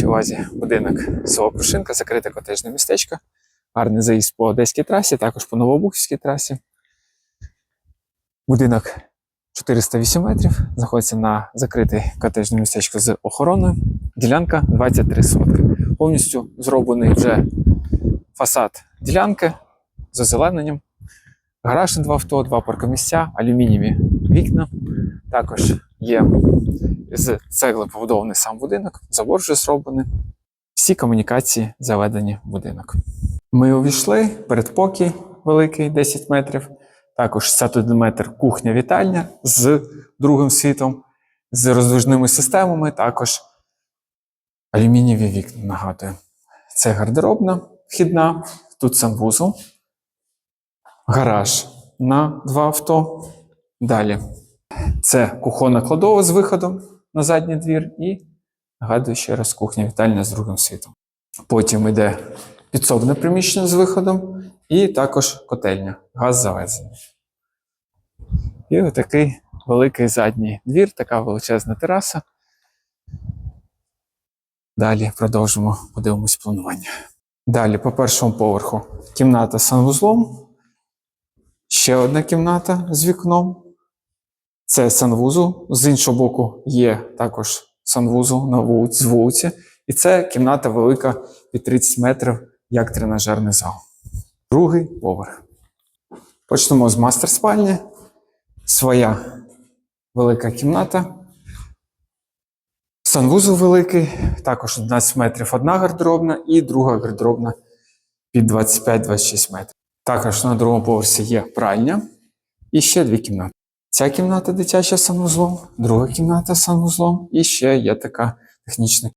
вашій увазі будинок село Крушинка, закрите котежне містечко. Гарний заїзд по Одеській трасі, також по Новобухівській трасі. Будинок 408 метрів, знаходиться на закритий котежне містечко з охороною. Ділянка 23 сотки. Повністю зроблений вже фасад ділянки з озелененням. Гараж на два авто, два паркомісця, алюмінієві вікна. Також є з цегли побудований сам будинок, забор вже зроблений. Всі комунікації заведені в будинок. Ми увійшли, передпокій великий 10 метрів, також 61 метр кухня-вітальня з другим світом, з роздвижними системами, також алюмінієві вікна, нагадую. Це гардеробна вхідна, тут санвузол, гараж на два авто. Далі це кухонна кладова з виходом на задній двір і, нагадую ще раз, кухня вітальня з другим світом. Потім йде підсобне приміщення з виходом і також котельня, газ завезений. І отакий великий задній двір, така величезна тераса. Далі продовжимо, подивимось планування. Далі по першому поверху кімната з санвузлом. Ще одна кімната з вікном. Це санвузол. З іншого боку є також санвузол на вулиці, з вулиці. І це кімната велика під 30 метрів, як тренажерний зал. Другий поверх. Почнемо з мастер спальні. Своя велика кімната. Санвузол великий, також 11 метрів одна гардеробна і друга гардеробна під 25-26 метрів. Також на другому поверсі є пральня і ще дві кімнати. Ця кімната дитяча санузлом, друга кімната санузлом. І ще є така технічна